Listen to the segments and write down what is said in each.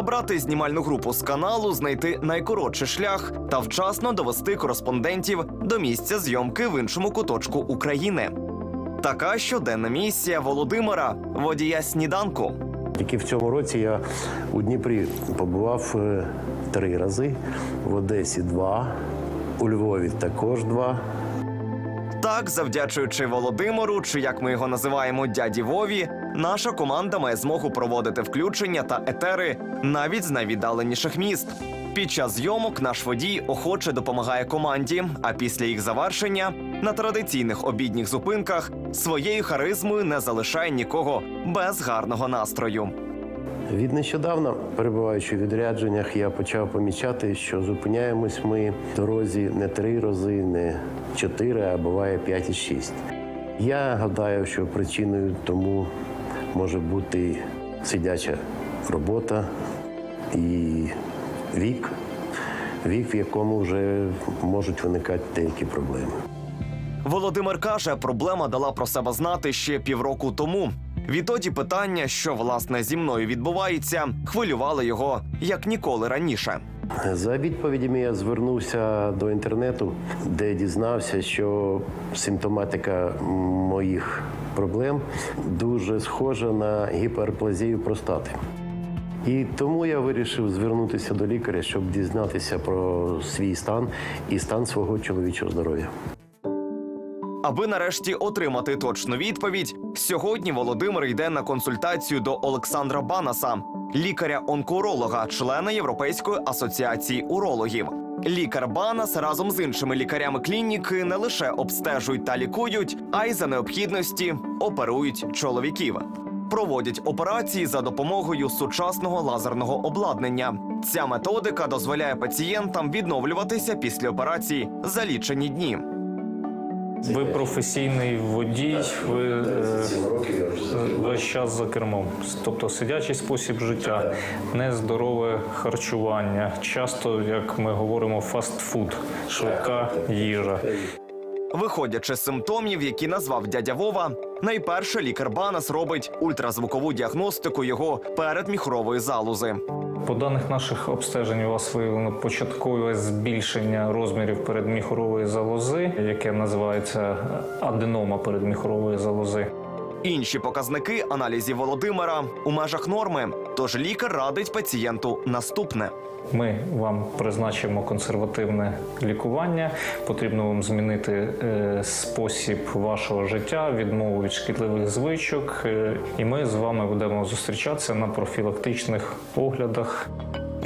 забрати знімальну групу з каналу, знайти найкоротший шлях та вчасно довести кореспондентів до місця зйомки в іншому куточку України. Така щоденна місія Володимира, водія сніданку. Тільки в цьому році я у Дніпрі побував е, три рази, в Одесі два, у Львові також два. Так, завдячуючи Володимиру, чи як ми його називаємо дяді Вові, наша команда має змогу проводити включення та етери навіть з найвіддаленіших міст. Під час зйомок наш водій охоче допомагає команді, а після їх завершення на традиційних обідніх зупинках своєю харизмою не залишає нікого без гарного настрою. Від нещодавна, перебуваючи в відрядженнях, я почав помічати, що зупиняємось ми в дорозі не три рази, не чотири, а буває п'ять і шість. Я гадаю, що причиною тому може бути сидяча робота і вік, вік, в якому вже можуть виникати деякі проблеми. Володимир каже, проблема дала про себе знати ще півроку тому. Відтоді питання, що власне зі мною відбувається, хвилювали його як ніколи раніше. За відповідями я звернувся до інтернету, де дізнався, що симптоматика моїх проблем дуже схожа на гіперплазію простати. І тому я вирішив звернутися до лікаря, щоб дізнатися про свій стан і стан свого чоловічого здоров'я. Аби нарешті отримати точну відповідь, сьогодні Володимир йде на консультацію до Олександра Банаса, лікаря-онкоролога, члена Європейської асоціації урологів. Лікар Банас разом з іншими лікарями клініки не лише обстежують та лікують, а й за необхідності оперують чоловіків. Проводять операції за допомогою сучасного лазерного обладнання. Ця методика дозволяє пацієнтам відновлюватися після операції за лічені дні. Ви професійний водій, ви е, весь час за кермом. Тобто сидячий спосіб життя, нездорове харчування, часто, як ми говоримо, фастфуд, швидка їжа. Виходячи з симптомів, які назвав дядя Вова, найперше лікар Банас робить ультразвукову діагностику його передміхрової залози. По даних наших обстежень у вас виявлено початкове збільшення розмірів передміхорової залози, яке називається аденома передміхорової залози. Інші показники аналізів Володимира у межах норми. Тож лікар радить пацієнту наступне. Ми вам призначимо консервативне лікування. Потрібно вам змінити е, спосіб вашого життя, відмову від шкідливих звичок. е, і ми з вами будемо зустрічатися на профілактичних оглядах.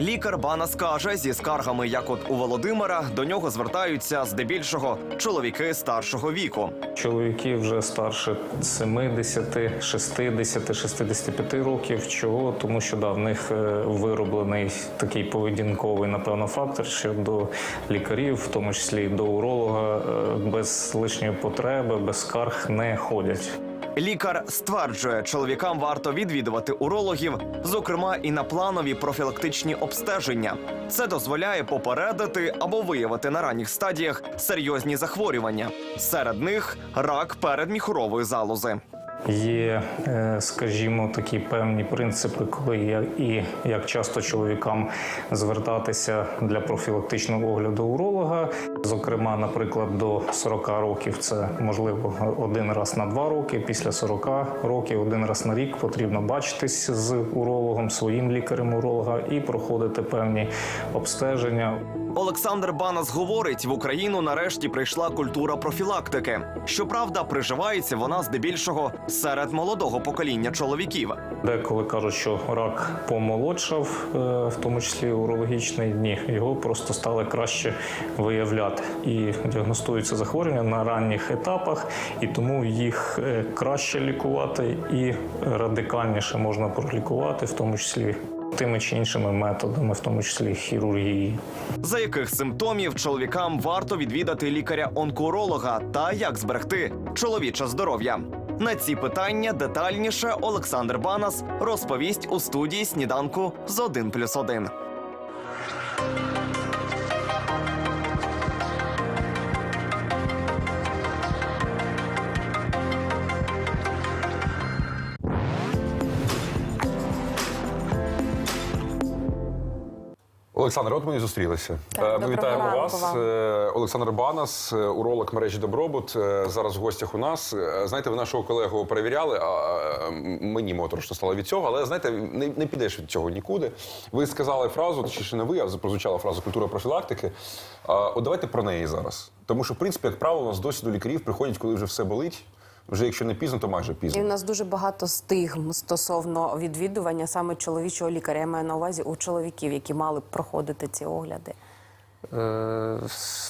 Лікар Банас каже, зі скаргами, як от у Володимира, до нього звертаються здебільшого чоловіки старшого віку. Чоловіки вже старше 70, 60, 65 років. Чого? Тому що да, в них е, вироблений такий поведінковий, напевно, фактор, що до лікарів, в тому числі до уролога, е, без лишньої потреби, без скарг не ходять. Лікар стверджує, чоловікам варто відвідувати урологів, зокрема і на планові профілактичні обстеження. Це дозволяє попередити або виявити на ранніх стадіях серйозні захворювання. Серед них рак передміхурової залози. Є, е, скажімо, такі певні принципи, коли я і як часто чоловікам звертатися для профілактичного огляду уролога. Зокрема, наприклад, до 40 років це можливо один раз на два роки. Після 40 років один раз на рік потрібно бачитись з урологом, своїм лікарем уролога і проходити певні обстеження. Олександр Банас говорить: в Україну нарешті прийшла культура профілактики. Щоправда, приживається вона здебільшого серед молодого покоління чоловіків. Деколи кажуть, що рак помолодшав, е, в тому числі урологічний ні, його просто стали краще виявляти і діагностуються захворювання на ранніх етапах, і тому їх е, краще лікувати і радикальніше можна пролікувати, в тому числі тими чи іншими методами, в тому числі хірургії. За яких симптомів чоловікам варто відвідати лікаря-онкоролога та як зберегти чоловіче здоров'я? На ці питання детальніше Олександр Банас розповість у студії сніданку з 1 Олександр, от ми і зустрілися. Так, Е, ми вітаємо ранку вас. вам. Е, Олександр Банас, е, уролог мережі Добробут. Зараз в гостях у нас. Знаєте, ви нашого колегу перевіряли, а мені моторошно стало від цього, але знаєте, не, не підеш від цього нікуди. Ви сказали фразу, точніше не ви, а прозвучала фраза культура профілактики. От давайте про неї зараз. Тому що, в принципі, як правило, у нас досі до лікарів приходять, коли вже все болить. Вже якщо не пізно, то майже І пізно. у нас дуже багато стигм стосовно відвідування саме чоловічого лікаря. Я маю на увазі у чоловіків, які мали б проходити ці огляди. Е,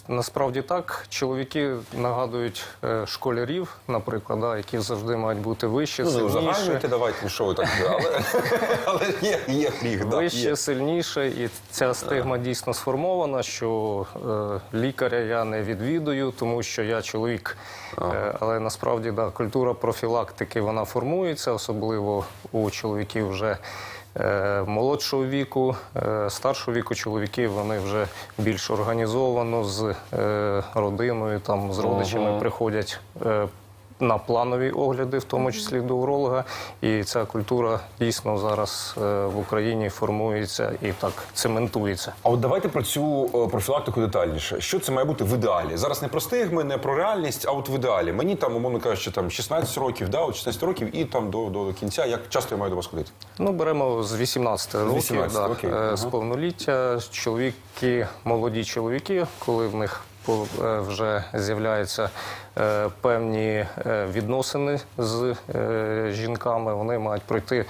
Насправді так. Чоловіки нагадують е, школярів, наприклад, да, які завжди мають бути вище, Ну, не сильніше. узагальнюйте, давайте, ну, що ви так, але, але є, є гріх. Да, Вище, є. сильніше, і ця стигма дійсно сформована, що е, лікаря я не відвідую, тому що я чоловік. Е, але насправді да, культура профілактики вона формується, особливо у чоловіків вже молодшого віку, е, старшого віку чоловіки вони вже більш організовано з е, родиною, там з родичами приходять. На планові огляди, в тому числі до уролога. І ця культура дійсно зараз е, в Україні формується і так цементується. А от давайте про цю е, профілактику детальніше. Що це має бути в ідеалі? Зараз не про стигми, не про реальність, а от в ідеалі. Мені там, умовно кажучи, там 16 років, да, от 16 років і там до, до кінця. Як часто я маю до вас ходити? Ну, беремо з 18 років, 18, да, окей, е, з повноліття. Чоловіки, молоді чоловіки, коли в них вже з'являються е, певні е, відносини з е, жінками, вони мають пройти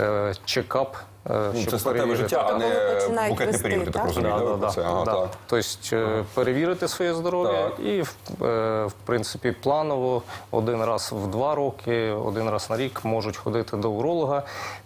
е, чекап. е, Ну, щоб це статеве життя, а не починають букетний період, так так? розумію. Да, да, да, ви про да, це? Ага, да. так. Тобто е, перевірити своє здоров'я Так. і в- е, в принципі планово один раз в два роки, один раз на рік можуть ходити до уролога,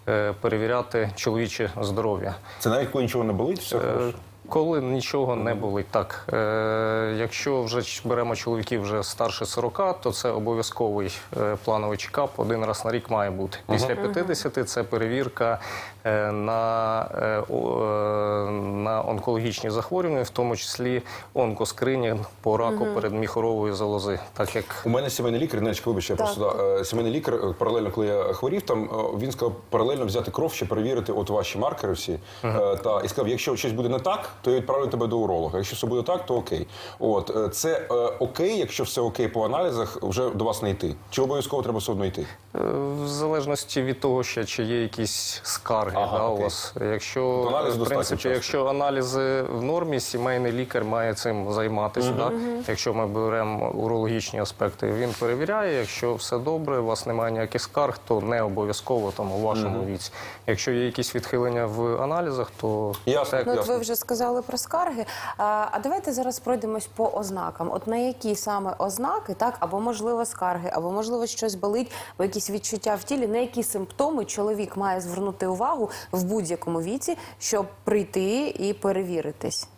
е, перевіряти чоловіче здоров'я. Це навіть коли нічого не болить, все Е, хорошо. Коли нічого не болить, так е, якщо вже ч- беремо чоловіків вже старше 40, то це обов'язковий е, плановий чекап. Один раз на рік має бути. Після 50 це перевірка е, на, е, о- е, на онкологічні захворювання, в тому числі онкоскринінг по раку передміхорової залози. Так як У мене сімейний лікар, Нелечка, вибач, я просто да, е, сімейний лікар, е, паралельно, коли я хворів, там е, він сказав паралельно взяти кров, ще перевірити от ваші маркери всі. Е, Та і сказав, якщо щось буде не так, то я відправлю тебе до уролога. Якщо все буде так, то окей. От е, це е, окей, якщо все окей по аналізах, вже до вас не йти. Чи обов'язково треба все одно йти? Е, В залежності від того, ще чи є якісь скарги Ага, да, у вас. Якщо аналіз в принципі, часто. якщо аналізи в нормі, сімейний лікар має цим займатися. Да? Якщо ми беремо урологічні аспекти, він перевіряє. Якщо все добре, у вас немає ніяких скарг, то не обов'язково там у вашому віці. Якщо є якісь відхилення в аналізах, то Ясно. це Ну, Ясно. ви вже сказали про скарги. А давайте зараз пройдемось по ознакам. От на які саме ознаки, так або можливо скарги, або можливо щось болить, або якісь відчуття в тілі, на які симптоми чоловік має звернути увагу в будь-якому віці, щоб прийти і перевіритись.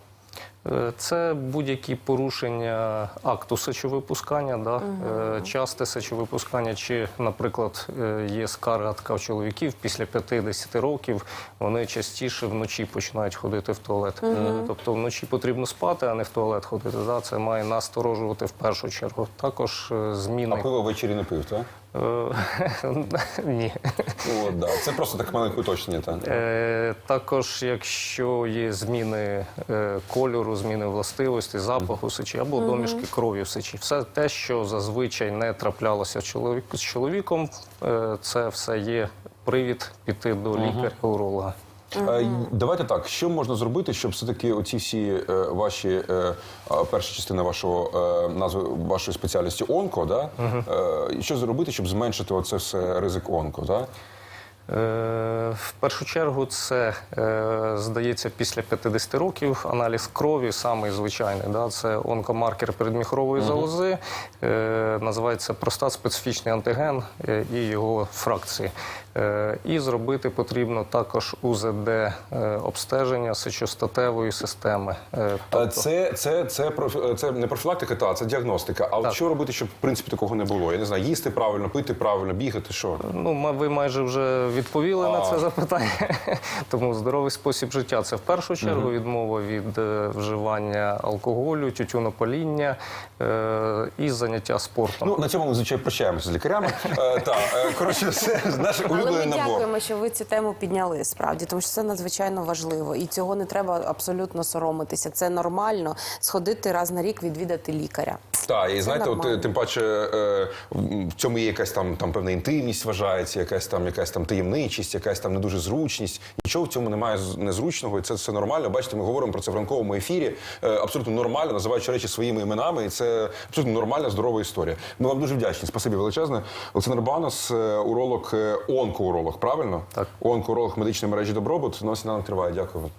Е, Це будь-які порушення акту сечовипускання, да? е, часте сечовипускання, чи, наприклад, е, є скарга така у чоловіків після 50 років, вони частіше вночі починають ходити в туалет. Тобто вночі потрібно спати, а не в туалет ходити. Да? Це має насторожувати в першу чергу. Також е, А пиво ввечері не пив, так? Ні. От, да. Це просто так маленьке уточнення. Так? Е, також, якщо є зміни е, кольору, зміни властивості, запаху сечі або домішки крові в сечі, все те, що зазвичай не траплялося з чоловік, з чоловіком, е, це все є привід піти до лікаря-уролога. Е, Давайте так, що можна зробити, щоб все-таки оці всі е, ваші е, а, перша частина вашого е, назви вашої спеціальності онко, да? е, що зробити, щоб зменшити оце все ризик онко? Да? Е, В першу чергу, це е, здається після 50 років аналіз крові, самий звичайний. Да? Це онкомаркер передміхрової залози, е, називається простат специфічний антиген і його фракції. Е, І зробити потрібно також УЗД е, обстеження сечостатевої системи. Е, Е, Це, це, це, профі- це не профілактика, та це діагностика. А от Так. що робити, щоб в принципі такого не було? Я не знаю, їсти правильно, пити правильно, бігати, що? Ну, ви майже вже відповіли на це запитання. Тому здоровий спосіб життя це в першу чергу відмова від вживання алкоголю, тютюнопаління і заняття спортом. Ну, на цьому ми звичайно прощаємося з лікарями. Та, коротше, все, наше улюблене Але ми набор. дякуємо, що ви цю тему підняли справді, тому що це надзвичайно важливо, і цього не треба абсолютно соромитися. Це нормально сходити раз на рік відвідати лікаря. Так, і знаєте, от, тим паче е, в цьому є якась там, там певна інтимність вважається, якась там якась там таємничість, якась там не дуже зручність. Нічого в цьому немає з- незручного, і це все нормально. Бачите, ми говоримо про це в ранковому ефірі. Е, абсолютно нормально, називаючи речі своїми іменами, і це абсолютно нормальна, здорова історія. Ми вам дуже вдячні. Спасибі величезне. Олександр Банос, е, уролог, е, онкоуролог, правильно? Так. Онкоуролог медичної мережі Добробут. У нас сніданок триває. Дякую вам.